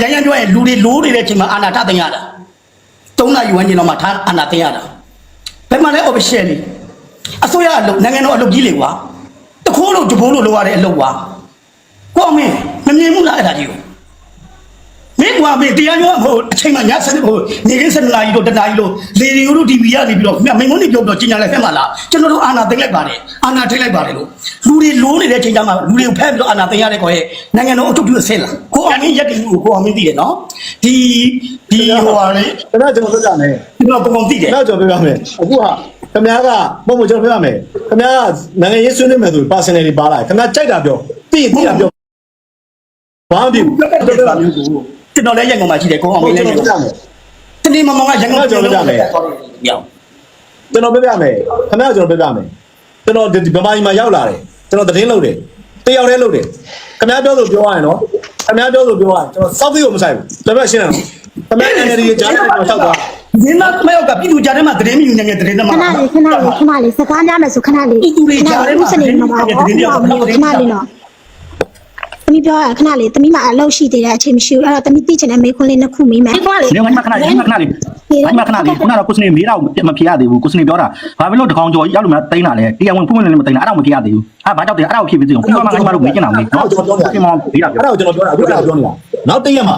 ရန်ရန်ပြောရင်လူတွေလိုးနေတဲ့အချိန်မှာအာနာထတင်ရတာ၃နာရီဝန်းကျင်လောက်မှထားအာနာတင်ရတာဘယ်မှာလဲ official လေအစိုးရအလုပ်နိုင်ငံတော်အလုပ်ကြီးလေကွာတခိုးလို့တဘိုးလို့လိုရတဲ့အလုပ်ကွာကိုအောင်မင်းမမြင်ဘူးလားအဲ့ဒါကြီးကို မင်းကွာမင်းတရားပြောမဟုတ်အချိန်မှညစနေဖို့နေကင်းစနေလာကြီးတို့တနာကြီးတို့လေရီယိုတို့ TV ရနေပြီးတော့မြမင်းမုန်းနေပြောတော့ကျင်ညာလိုက်ဖက်မှာလားကျွန်တော်တို့အာနာသိမ့်လိုက်ပါတယ်အာနာထိတ်လိုက်ပါတယ်လို့လူတွေလိုးနေတဲ့အချိန်ကျမှလူတွေကိုဖက်ပြီးတော့အာနာသိမ့်ရတဲ့ကောရဲ့နိုင်ငံတော်အထုပ်ပြုဆဲလာကိုအောင်မင်းရက်တင်ကိုကိုအောင်မင်းသိတယ်နော်ဒီဒီဟိုဟာလေခဏကျွန်တော်ပြောပြမယ်ဒီတော့ပုံပုံသိတယ်ခဏကျွန်တော်ပြောပြမယ်အခုဟာခင်ဗျားကမဟုတ်ဘူးကျွန်တော်ပြောပြမယ်ခင်ဗျားကနိုင်ငံရေးဆွေးနွေးမယ်ဆို personal တွေပါလာခင်ဗျားကြိုက်တာပြောသိသိတာပြောဘာမှမဖြစ်ဘူးပြောပြတယ်ဆိုတာမျိုးကို ကျွန်တော်လည်းရက်ကုန်မှရှိတယ်ကိုအောင်မဟုတ်င်းကျွန်လည်းတော်ရက်ပြောပြမယ်တနေ့မမောင်ကရန်ကုန်ကျွန်တော်ပြောပြမယ်ပြောင်းကျွန်တော်ပြောပြမယ်ခင်ဗျားကျွန်တော်ပြောပြမယ်ကျွန်တော်ဒီဗမာပြည်မှာရောက်လာတယ်ကျွန်တော်သတင်းလုပ်တယ်တယောက်တည်းလုပ်တယ်ခင်ဗျားပြောဆိုပြောရရင်နော်ခင်ဗျားပြောဆိုပြောရရင်ကျွန်တော်စောက်သေးကိုမဆိုင်ဘူးကျွန်တော်ရှင်းတယ်နော်ခင်ဗျား NLD ရဲ့ကြားထဲမှာဆောက်သွားဒီမှာမယောက်ကပြည်သူကြားထဲမှာသတင်းမယူနိုင်တဲ့သတင်းသမားခဏလေးခဏလေးခဏလေးစကားများမယ်ဆိုခဏလေးသူတွေကြားထဲမှာခဏလေးမှာပါဒီတော့နေ့ခဏတော့လေးခဏလေးနော် သမီးပြောရခဏလေးသမီးမှာအလုပ်ရှိသေးတဲ့အချိန်မရှိဘူးအဲ့တော့သမီးသိချင်တဲ့မေးခွန်းလေးနှစ်ခုမေးမယ်ခဏလေးနေငါမခဏလေးငါခဏလေးငါခဏလေးခုနကတော့ကိုစနေမေးတော့မဖြေရသေးဘူးကိုစနေပြောတာဘာဖြစ်လို့တကောင်ကျော်ရောက်လို့မသိန်းတာလဲတရားဝင်ဖွင့်ဖွင့်လည်းမသိန်းတာအဲ့ဒါမဖြေရသေးဘူးအဲ့ဘာကြောက်တယ်အဲ့ဒါကိုဖြေပြီးသေးအောင်ပြီးတော့မှငါကျမတို့မေးချင်တာမေးနော်ပြင်မောမေးတာပြောအဲ့ဒါကိုကျွန်တော်ပြောတာအခုအဲ့ဒါကိုပြောနေတာနောက်တည့်ရက်မှာ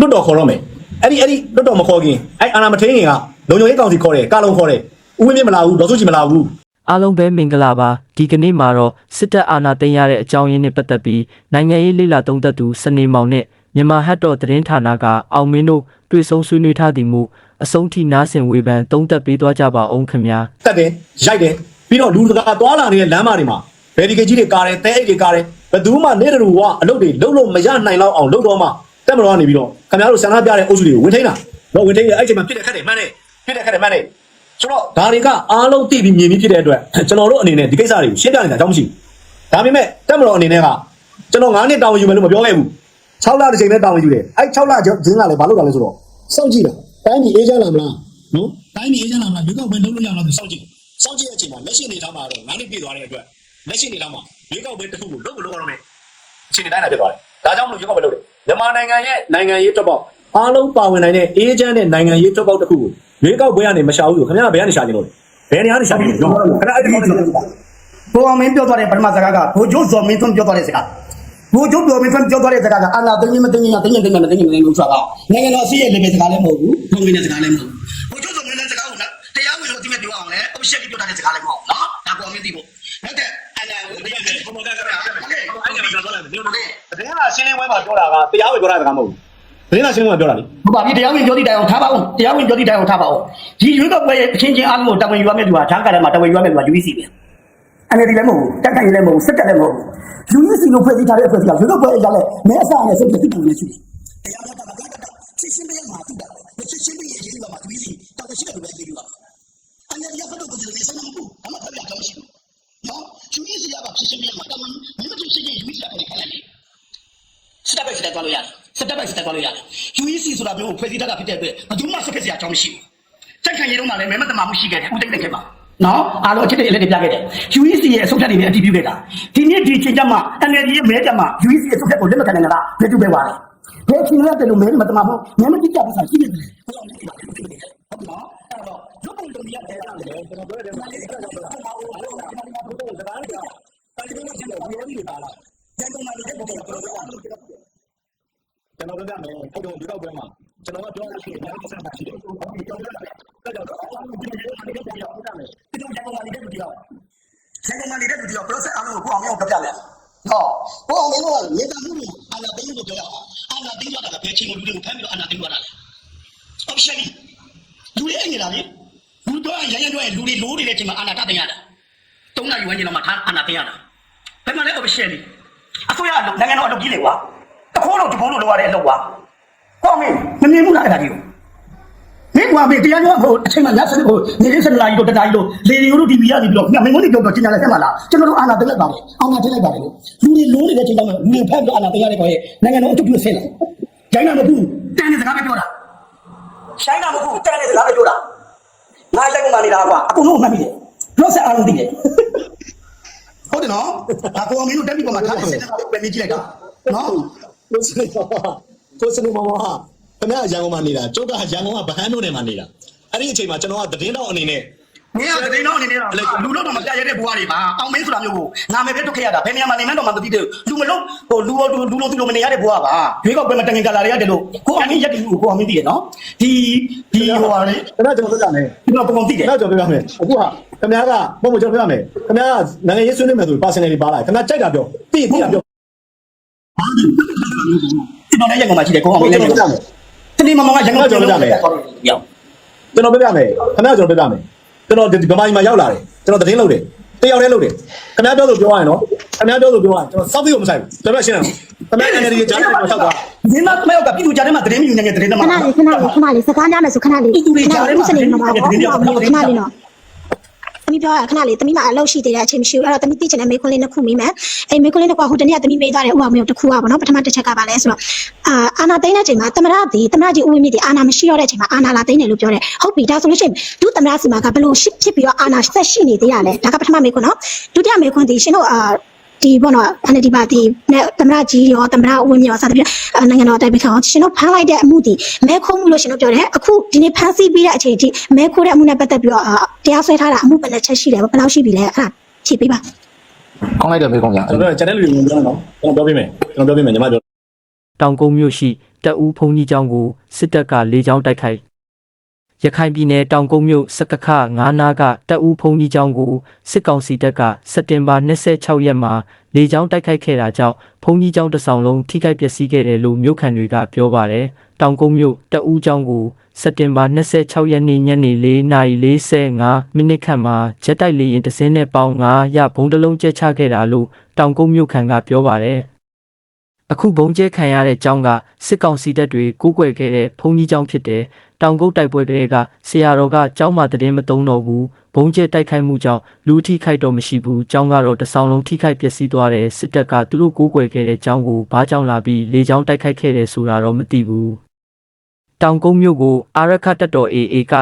လွတ်တော်ခေါ်တော့မယ်အဲ့ဒီအဲ့ဒီလွတ်တော်မခေါ်ခင်အဲ့အာနာမထင်းခင်ကလုံခြုံရေးကောင်စီခေါ်တယ်ကာလုံခေါ်တယ်ဦးဝင်းမြင့်မလာဘူးဒေါ်စုကြည်မလာဘူး အားလုံးပဲမင်္ဂလာပါဒီကနေ့မှာတော့စစ်တပ်အာဏာသိမ်းရတဲ့အကြောင်းရင်းနဲ့ပတ်သက်ပြီးနိုင်ငံရေးလိလာသုံးသက်သူစနေမောင်နဲ့မြန်မာဟတ်တော်သတင်းဌာနကအောင်မင်းတို့တွေ့ဆုံဆွေးနွေးထားသည်မူအဆုံးထိနားဆင်ဝေဖန်သုံးသက်ပေးသွားကြပါအောင်ခင်ဗျာတက်တယ်ရိုက်တယ်ပြီးတော့လူတကာသွားလာနေတဲ့လမ်းမတွေမှာဗယ်ဒီကေကြီးတွေကားတယ်တဲအိတ်တွေကားတယ်ဘယ်သူမှနေတူကအလုပ်တွေလုပ်လို့မရနိုင်တော့အောင်လုပ်တော့မှတက်မတော်ကနေပြီးတော့ခင်ဗျားတို့ဆန္ဒပြတဲ့အုပ်စုတွေကိုဝင်ထိန်းတာတော့ဝင်ထိန်းရအဲ့ချိန်မှာဖြစ်တဲ့ခက်တယ်မှန်းတယ်ဖြစ်တဲ့ခက်တယ်မှန်းတယ် ဆိုတော့ဒါတွေကအားလုံးသိပြီးမြင်ပြီးဖြစ်တဲ့အတွက်ကျွန်တော်တို့အနေနဲ့ဒီကိစ္စတွေကိုရှင်းပြနေတာအကြောင်းမရှိဘူးဒါပေမဲ့တက်မတော်အနေနဲ့ကကျွန်တော်9နှစ်တာဝန်ယူမယ်လို့မပြောခဲ့ဘူး6လတစ်ချိန်နဲ့တာဝန်ယူတယ်အဲ့6လချင်းကလည်းဘာလုပ်တာလဲဆိုတော့စောင့်ကြည့်တာတိုင်းပြည်အေးချမ်းလာမလားနော်တိုင်းပြည်အေးချမ်းလာမလားဒီကောက်ပဲလုပ်လို့ရအောင်လို့စောင့်ကြည့်စောင့်ကြည့်တဲ့အချိန်မှာလက်ရှိအနေထားမှာတော့9နှစ်ပြည့်သွားတဲ့အတွက်လက်ရှိအနေထားမှာဒီကောက်ပဲတစ်ခုကိုလုပ်လို့လုပ်ရတော့မယ်အချိန်တိုင်းလာဖြစ်သွားတယ်ဒါကြောင့်မလို့ဒီကောက်ပဲလုပ်တယ်မြန်မာနိုင်ငံရဲ့နိုင်ငံရေးထွက်ပေါက်အားလုံးပါဝင်နိုင်တဲ့အေးချမ်းတဲ့နိုင်ငံရေးထွက်ပေါက်တစ်ခုကို ဒီကောက်ဘွဲကနေမရှာဘူးဆိုခင်ဗျားကဘယ်ကနေရှာနေလို့လဲဘယ်နေရာကနေရှာနေလို့ခဏအဲ့ဒီကောက်နေလို့ကိုအောင်မင်းပြောသွားတဲ့ပထမစကားကဘိုလ်ချုပ်ဇော်မင်းသွန်းပြောသွားတဲ့စကားဘိုလ်ချုပ်ဇော်မင်းသွန်းပြောသွားတဲ့စကားကအာနာသိင်းမသိင်းရသိင်းသိင်းမသိင်းမသိင်းလို့ဆိုတာနိုင်ငံတော်အစည်းအဝေးလည်းပဲစကားလည်းမဟုတ်ဘူးလုံငင်းတဲ့စကားလည်းမဟုတ်ဘူးဘိုလ်ချုပ်ဇော်မင်းလည်းစကားကိုတရားဝင်လို့ဒီမဲ့ပြောအောင်လဲအရှက်ကြီးပြောထားတဲ့စကားလည်းမဟုတ်နော်ဒါကိုအောင်မင်းသိဖို့ဟုတ်တယ်အာနာကိုတရားဝင်ဘုံကကရအောင်ဟုတ်ကဲ့ဟုတ်ကဲ့ပြောသွားတယ်ဒီလိုလိုသတင်းလာရှင်းလင်းပွဲမှာပြောတာကတရားဝင်ပြောတာကမဟုတ်ဘူး သတင်းလာရှင်းလင်းပွဲမှာပြောတာလေဟုတ်ပါပြီတရားဝင်ပြောသည့်တိုင်အောင်ထားပါဦးတရားဝင်ပြောသည့်တိုင်အောင်ထားပါဦးဒီရွေးကောက်ပွဲရဲ့အချင်းချင်းအားလုံးကိုတာဝန်ယူရမယ့်လူဟာဈာကရမှာတာဝန်ယူရမယ့်လူဟာ UEC ပဲအနေဒီလည်းမဟုတ်ဘူးတက်ခိုင်လည်းမဟုတ်ဘူးစစ်တက်လည်းမဟုတ်ဘူး UEC ကိုဖွဲ့စည်းထားတဲ့အဖွဲ့အစည်းကရွေးကောက်ပွဲအရာလဲမဲအစနဲ့စိတ်ဖြစ်တူနေရှိတယ်တရားမတော်တာကစစ်ရှင်းပေးမှာတူတာပဲစစ်ရှင်းပေးရင်ရေးပါမှာ UEC တာဝန်ရှိတဲ့လူပဲရေးပါအနေဒီကတော့ကိုယ်တွေစမ်းမဘူးအမှတ်ဖျက်တော့ရှိဘူးနော် UEC ကပါစစ်ရှင်းပေးမှာတာဝန်မင်းတို့စစ်ရှင်း UEC ကလည်းခက်တယ်စတက်ပဲစတက်သွားလို့ရတယ်စ တက်ပဲစတက်သွားလို့ရတယ် UEC ဆိုတာမျိုးကိုဖွဲ့စည်းထားတာဖြစ်တဲ့အတွက်ဘယ်သူမှစက်ကစရာအကြောင်းမရှိဘူးတက်ခံရတော့မှလည်းမဲမတမာမှုရှိခဲ့တယ်ဦးတိတ်တက်ခဲ့ပါနော်အားလုံးအချက်တွေအလက်တွေပြခဲ့တယ် UEC ရဲ့အဆုံးဖြတ်တွေနဲ့အတည်ပြုခဲ့တာဒီနေ့ဒီချိန်ကျမှ NLD ရဲ့မဲကြမှာ UEC ရဲ့အဆုံးဖြတ်ကိုလက်မခံနိုင်တာကဘယ်သူပဲပါလဲဘယ်ချိန်ရတယ်လို့မဲမတမာမှုမဲမတိကျဘူးဆိုတာရှိနေတယ်ဟုတ်နော်အဲ့တော့ရုပ်ပုံတုံးရတဲ့အားလည်းကျွန်တော်ပြောတယ်မှာဒီကတော့ကျွန်တော်ဟိုဟိုဟိုစကားတွေကတိုင်းပြည်မှာရှိတဲ့ဒီလိုတွေပါလားရန်ကုန်မှာလည်းပုံပေါ်တော့ ကျွန်တော်ပြောတယ်ကျွန်တော်ပြောပြမယ်အဲ့တော့ဒီတော့ပွဲမှာကျွန်တော်ကပြောလို့ရှိရင်အများကြီးဆက်တာရှိတယ်ဟုတ်ပြီကျွန်တော်ပြောတယ်အဲ့တော့အော်ဒီလိုမျိုးအနေနဲ့ပြောပြမယ်ဒီလိုရန်ကုန်မှာနေတဲ့လူတယောက်ရန်ကုန်မှာနေတဲ့လူတယောက် process အားလုံးကိုကိုအောင်အောင်ပြပြမယ်ဟောကိုအောင်လေးကမြေတံမှုတွေအာနာသိန်းကိုပြောရအောင်အာနာသိန်းကဘယ်ချိန်ကိုလူတွေကိုဖမ်းပြီးတော့အာနာသိန်းသွားတာလဲ option လူတွေအဲ့နေတာလေလူတော့ရန်ရန်တော့လူတွေလိုးနေတဲ့အချိန်မှာအာနာတတင်ရတာ၃နာရီဝန်းကျင်လောက်မှထားအာနာတင်ရတာဘယ်မှာလဲ option အစိုးရအလုပ်နိုင်ငံတော်အလုပ်ကြီးလေကွာတ ခိုးလို့တဘိုးလို့လိုရတဲ့အလုပ်ကွာကိုအောင်မင်းမမြင်ဘူးလားအဲ့ဒါကြီးကိုမင်းကွာမင်းတရားပြောဖို့အချိန်မှညစနေဖို့နေကင်းစနေလာကြီးတို့တနာကြီးတို့လေရီယိုတို့ TV ရနေပြီးတော့မင်းမင်းတို့ပြောတော့ကျင်ညာလိုက်ဆက်မှာလားကျွန်တော်တို့အာနာသိလိုက်ပါတယ်အာနာသိလိုက်ပါတယ်လို့လူတွေလိုးနေတဲ့ချိန်တိုင်းမှာလူတွေဖက်ပြီးအာနာသိရတဲ့ကောရဲ့နိုင်ငံတော်အထုပ်ပြုဆင်းလာဂျိုင်းနာမဟုတ်တန်တဲ့စကားပဲပြောတာရှိုင်းနာမဟုတ်တန်တဲ့စကားပဲပြောတာငါလက်ကုန်မှနေတာကွာအကုန်လုံးမှတ်မိတယ်လို့ဆက်အားလုံးသိတယ်ဟုတ်တယ်နော်အကောင်မင်းတို့တက်ပြီးပေါ်မှာထားတဲ့စနေပဲမြည်ကြည့်လိုက်တာနော် လို့ဆိုတော့ကိုစနေမောင်ကခင်ဗျာရန်ကုန်မှာနေတာကျုပ်ကရန်ကုန်ကဗဟန်းမြို့နယ်မှာနေတာအဲ့ဒီအချိန်မှာကျွန်တော်ကသတင်းတော့အနေနဲ့မင်းကတတိတော့အနေနဲ့လူလို့တော့မပြရတဲ့ဘွားတွေပါအောင်မင်းဆိုတာမျိုးကိုငါမယ်ပဲတုတ်ခဲ့ရတာဘယ်နေရာမှာနေမှန်းတော့မသိသေးဘူးလူမလို့ဟိုလူလူလူလူလူမနေရတဲ့ဘွားပါရွေးကောက်ပွဲမှာတငင်ကလာရရတယ်လို့ကိုအောင်မင်းရက်တီကိုကိုအောင်မင်းသိရနော်ဒီဒီဟိုဟာလေခင်ဗျာကျွန်တော်ပြောပြမယ်ဒီတော့ပုံပုံသိတယ်ခင်ဗျာကျွန်တော်ပြောပြမယ်အခုဟာခင်ဗျာကပုံမှန်ကျွန်တော်ပြောပြမယ်ခင်ဗျာကနိုင်ငံရေးဆွေးနွေးမယ်ဆို personality ပါလာခင်ဗျာကြိုက်တာပြောသိသိတာပြော ဒီတော့လည်းရန်ကုန်မှာရှိတယ်ကိုအောင်မင်းလည်းကျွန်တော်ပြောပြမယ်တတိမမကရန်ကုန်ကျော်လို့ရတယ်ရောကျွန်တော်ပြောပြမယ်ခင်ဗျာကျွန်တော်ပြောပြမယ်ကျွန်တော်ဒီဗမာပြည်မှာရောက်လာတယ်ကျွန်တော်သတင်းလုပ်တယ်တယောက်တည်းလုပ်တယ်ခင်ဗျာပြောလို့ပြောရရင်နော်ခင်ဗျာပြောလို့ပြောရရင်ကျွန်တော်စောက်ပြီးကိုမဆိုင်ဘူးကျွန်တော်ရှင်းတယ်ခင်ဗျာ NLD ကြားထဲမှာထောက်သွားဒီမှာမယောက်ကပြည်သူကြားထဲမှာသတင်းမယူနိုင်တဲ့သတင်းသခမားဏလေးခဏလေးခဏလေးစကားများမယ်ဆိုခဏလေးခဏလေးစနေမှာပါခဏလေးနော် သမီးပြောရခဏလေးသမီးမအလုပ်ရှိသေးတဲ့အချိန်မရှိဘူးအဲ့တော့သမီးသိချင်တဲ့မေခွန်းလေးနှစ်ခုမိမယ်အဲ့မေခွန်းလေးတစ်ခုကဟိုတနေ့ကသမီးမေးသွားတယ်ဥပမာမျိုးတစ်ခုကပေါ့နော်ပထမတစ်ချက်ကပါလဲဆိုတော့အာအာနာသိန်းတဲ့ချိန်မှာသမရသည်သမရကြီးဦးဝင်းမြင့်ဒီအာနာမရှိတော့တဲ့ချိန်မှာအာနာလာသိန်းတယ်လို့ပြောတယ်ဟုတ်ပြီဒါဆိုလို့ရှိရင်ဒုသမရစီမှာကဘလို့ရှိဖြစ်ပြီးတော့အာနာဆက်ရှိနေသေးရလဲဒါကပထမမေခွန်းနော်ဒုတိယမေခွန်းဒီရှင်တို့အာ ဒီဘောနော်အနေဒီပါဒီနဲ့သမရကြီးရောသမရဦးဝင်းမြင့်ရောစသဖြင့်နိုင်ငံတော်တိုင်ပင်ခံရှင်တို့ဖမ်းလိုက်တဲ့အမှုဒီမဲခုံးမှုလို့ရှင်တို့ပြောတယ်အခုဒီနေ့ဖမ်းဆီးပြီးတဲ့အချိန်ထိမဲခိုးတဲ့အမှုနဲ့ပတ်သက်ပြီးတော့တရားစွဲထားတာအမှုဘယ်နှချက်ရှိလဲဘယ်လောက်ရှိပြီလဲအဲ့ဒါဖြေပေးပါကောင်းလိုက်တယ်ဘေးကောင်းကြကျွန်တော်ကျန်တဲ့လူတွေပြောနော်ကျွန်တော်ပြောပြမယ်ကျွန်တော်ပြောပြမယ်ညီမပြောတောင်ကုန်းမြို့ရှိတပ်ဦးဖုန်ကြီးကျောင်းကိုစစ်တပ်ကလေကြောင်းတိုက်ခိုက် ရခိုင်ပြည်နယ်တောင်ကုန်းမြို့စကခ9နာကတပ်ဦးဖုန်ကြီးကျောင်းကိုစစ်ကောင်စီတပ်ကစက်တင်ဘာ26ရက်မှာလေကြောင်းတိုက်ခိုက်ခဲ့တာကြောင့်ဖုန်ကြီးကျောင်းတစ်ဆောင်လုံးထိခိုက်ပျက်စီးခဲ့တယ်လို့မြို့ခံတွေကပြောပါတယ်။တောင်ကုန်းမြို့တပ်ဦးကျောင်းကိုစက်တင်ဘာ26ရက်နေ့ညနေ4:45မိနစ်ခန့်မှာဂျက်တိုက်လေယာဉ်တစ်စင်းနဲ့ပေါင်း9ရဘုံတစ်လုံးကျဲချခဲ့တာလို့တောင်ကုန်းမြို့ခံကပြောပါတယ်။အခုဘုံကျဲခံရတဲ့ကျောင်းကစစ်ကောင်စီတပ်တွေကိုးကွယ်ခဲ့တဲ့ဘုံကြီးကျောင်းဖြစ်တယ်။ တောင်ကုတ်တိုက်ပွဲတွေကဆရာတော်ကကျောင်းမှာတည်င်းမသုံးတော့ဘူး။ဘုံကျဲတိုက်ခိုက်မှုကြောင့်လူထိခိုက်တော့မရှိဘူး။ကျောင်းကတော့တဆောင်လုံးထိခိုက်ပျက်စီးသွားတယ်။စစ်တပ်ကသူတို့ကိုးကွယ်ခဲ့တဲ့ကျောင်းကိုဘာကြောင့်လာပြီးလေကြောင်းတိုက်ခိုက်ခဲ့တယ်ဆိုတာတော့မသိဘူး။တောင်ကုန်းမြို့ကိုအာရခတပ်တော် AA က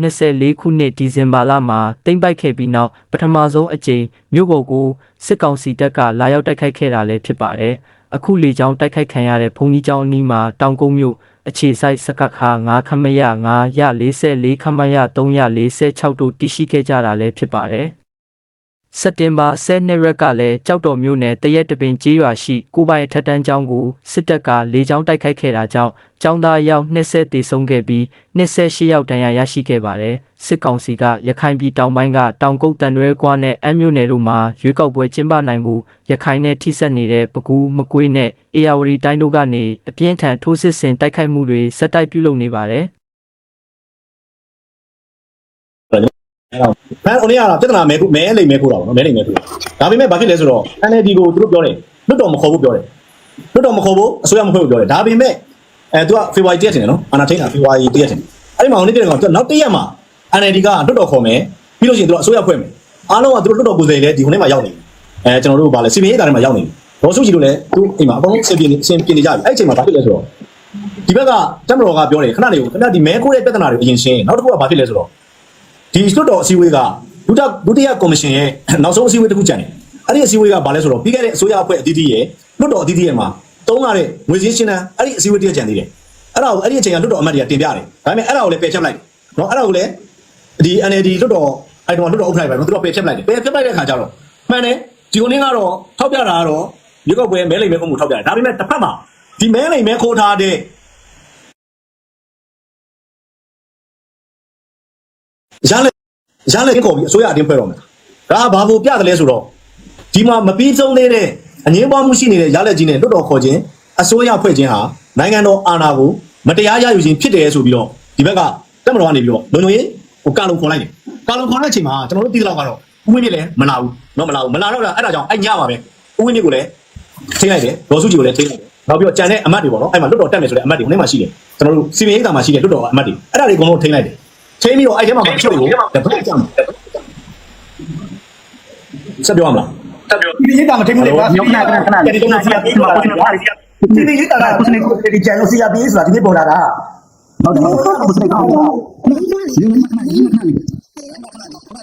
2024ခုနှစ်ဒီဇင်ဘာလမှာတင်ပိုက်ခဲ့ပြီးနောက်ပထမဆုံးအကြိမ်မြို့ပေါ်ကိုစစ်ကောင်စီတပ်ကလာရောက်တိုက်ခိုက်ခဲ့တာလည်းဖြစ်ပါတယ်။အခုလေကြောင်းတိုက်ခိုက်ခံရတဲ့ဘုံကြီးကျောင်းအနီးမှာတောင်ကုန်းမြို့ အခြေဆိုင်စကခါ9ခမရ9ရ44ခမရ346တို့တည်ရှိခဲ့ကြတာလည်းဖြစ်ပါတယ်။ စက်တင်ဘာ10ရက်ကလည်းကြောက်တော်မြို့နယ်တရက်တပင်ကြီးရွာရှိကိုပိုင်ထက်တန်းကျောင်းကိုစစ်တပ်ကလေကြောင်းတိုက်ခိုက်ခဲ့တာကြောင့်ကျောင်းသားအယောက်20တေဆုံးခဲ့ပြီး28ယောက်ဒဏ်ရာရရှိခဲ့ပါတယ်။စစ်ကောင်စီကရခိုင်ပြည်တောင်ပိုင်းကတောင်ကုတ်တန်ရွဲကွာနဲ့အမ်းမြို့နယ်တို့မှာရွေးကောက်ပွဲကျင်းပနိုင်မှုရခိုင်နဲ့ထိစပ်နေတဲ့ပကူးမကွေးနဲ့အေယာဝတီတိုင်းတို့ကနေအပြင်းထန်ထိုးစစ်ဆင်တိုက်ခိုက်မှုတွေစက်တိုက်ပြုလုပ်နေပါတယ်။ ဖန်အိုနေရတာပြဿနာမဲခုမဲလိမ်မဲခိုးတာပေါ့နော်မဲလိမ်မဲခိုးဒါပေမဲ့ဘာဖြစ်လဲဆိုတော့ NLD ကိုသူတို့ပြောတယ်လွတ်တော်မခေါ်ဘူးပြောတယ်လွတ်တော်မခေါ်ဘူးအစိုးရမဖွဲ့ဘူးပြောတယ်ဒါပေမဲ့အဲသူကဖေဖော်ဝါရီတရက်တင်တယ်နော်အာနာထိန်တာဖေဖော်ဝါရီတရက်တင်အဲ့ဒီမှာဟိုနေ့တည်းကောင်သူနောက်တရက်မှာ NLD ကလွတ်တော်ခေါ်မယ်ပြီးလို့ရှိရင်သူကအစိုးရဖွဲ့မယ်အားလုံးကသူတို့လွတ်တော်ကိုယ်စားလှယ်လည်းဒီခုနေ့မှာရောက်နေပြီအဲကျွန်တော်တို့ကလည်းစီမင်းရေးတာထဲမှာရောက်နေပြီဒေါ်စုကြည်တို့လည်းသူအိမ်မှာအကုန်လုံးစင်ပြင်းစင်ပြင်းနေကြပြီအဲ့ဒီအချိန်မှာဘာဖြစ်လဲဆိုတော့ဒီဘက်ကတက်မတော်ကပြောတယ်ခဏလေးကိုခဏဒီမဲခိုးတဲ့ပြဿနာတွေအရင်ရှင်းနောက်တစ်ခုကဘာဖြစ်လဲဆိုတော့ ဒီလွတ်တော်အစည်းအဝေးကဒုတိယဒုတိယကော်မရှင်ရဲ့နောက်ဆုံးအစည်းအဝေးတစ်ခုကြံတယ်။အဲ့ဒီအစည်းအဝေးကဘာလဲဆိုတော့ပြီးခဲ့တဲ့အစိုးရအဖွဲ့အသီးသီးရဲ့လွတ်တော်အသီးသီးရဲ့မှာတုံးလာတဲ့ငွေစည်းရှင်းတန်းအဲ့ဒီအစည်းအဝေးတစ်ရက်ကြံသေးတယ်။အဲ့ဒါကိုအဲ့ဒီအချိန်ကလွတ်တော်အမတ်တွေကတင်ပြတယ်။ဒါပေမဲ့အဲ့ဒါကိုလည်းပယ်ဖျက်လိုက်တယ်။နော်အဲ့ဒါကိုလည်းဒီ NLD လွတ်တော်အဲ့တော့လွတ်တော်ဥက္ကဋ္ဌပဲနော်သူတို့ပယ်ဖျက်လိုက်တယ်။ပယ်ဖျက်လိုက်တဲ့ခါကျတော့မှန်တယ်ဒီကိုနင်းကတော့ထောက်ပြတာကတော့မြေကောက်ပွဲမဲလိမ်မဲခုမှုထောက်ပြတယ်။ဒါပေမဲ့တစ်ဖက်မှာဒီမဲလိမ်မဲခိုးထားတဲ့ ရလက်ရလက်ခေါ်ပြီးအစိုးရအတင်းဖွဲ့တော့မယ်ဒါကဘာလို့ပြတယ်လဲဆိုတော့ဒီမှာမပြီးဆုံးသေးတဲ့အငင်းပွားမှုရှိနေတဲ့ရလက်ကြီးနဲ့လွတ်တော်ခေါ်ခြင်းအစိုးရဖွဲ့ခြင်းဟာနိုင်ငံတော်အာဏာကိုမတရားရယူခြင်းဖြစ်တယ်ဆိုပြီးတော့ဒီဘက်ကတက်မတော်ကနေပြီးတော့လုံလုံရေးဟိုကာလုံခေါ်လိုက်တယ်ကာလုံခေါ်တဲ့အချိန်မှာကျွန်တော်တို့သိသလောက်ကတော့ဦးဝင်းမြင့်လည်းမလာဘူးတော့မလာဘူးမလာတော့အဲ့ဒါကြောင့်အဲ့ညပါပဲဦးဝင်းမြင့်ကိုလည်းထိလိုက်တယ်ဒေါ်စုကြီးကိုလည်းထိလိုက်တယ်နောက်ပြီးတော့ကြံတဲ့အမတ်တွေပေါ့နော်အဲ့မှာလွတ်တော်တက်မယ်ဆိုတဲ့အမတ်တွေဟိုနေ့မှာရှိတယ်ကျွန်တော်တို့စီမင်းရေးတာမှာရှိတယ်လွတ်တော်အမတ်တွေအဲ့ဒါတွေအကုန်လုံးထိလိုက်တယ် ထိပြီးတော့အဲ့ထဲမှာမချို့ကိုတပတ်ကြမှာဆက်ပြောရမလားဒီရေးတာမထိမှုတွေပါခဏခဏခဏခဏဒီတော့စီယာပြေးပါဒီရေးတာကဒီကျန်လို့စီယာပြေးဆိုတာဒီနေ့ပေါ်လာတာဟုတ်တယ်ဟုတ်တယ်ဘုရားကောင်းမခဏလေးခဏ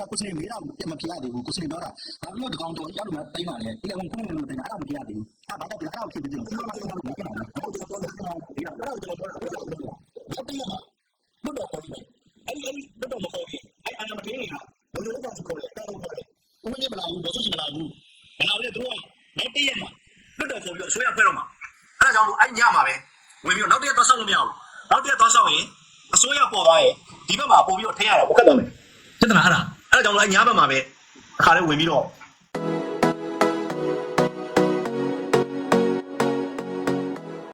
ကိုစနေမေးတော့မဖြစ်ရသေးဘူးကိုစနေပြောတာဘာလို့တကောင်တော့ရောက်လို့မသိပါနဲ့ဒီကောင်ကိုယ်နဲ့တင်အဲ့ဒါမဖြစ်ရသေးဘူးအဲ့ဘာတော့ဒီအဲ့ဒါဖြစ်ပြီးတယ်ကျွန်တော်ကလည်းမဖြစ်နိုင်ဘူးတော့တော့တော့ဒီတော့တော့တော့တော့တော့တော့ဘုဒ္ဓတော်ကြီးအဲ့ဒီဘုဒ္ဓမခေါ်ဘူးအဲ့အနာမတင်းနေတာဘယ်လိုလုပ်ကြခေါ်လဲတောင်းတော့တယ် ဘုန်းကြီးမလာဘူးဘုရားရှင်မလာဘူးမလာဘူးလေတို့ကနောက်တည့်ရမှာဘုဒ္ဓခေါ်ပြီးဆွေးရဖွဲ့တော့မှာအဲ့ဒါကြောင့်အဲ့ညမှာပဲဝင်ပြီးနောက်တည့်တော့ဆောက်လို့မရဘူးနောက်တည့်တော့ဆောက်ရင်အစိုးရပေါ်သွားရင်ဒီဘက်မှာပို့ပြီးတော့ထည့်ရတာဘုခတ်တော့မယ်ပြဿနာအဲ့ဒါအဲ့ဒါကြောင့်လည်းညဘက်မှာပဲအခါလေးဝင်ပြီးတော့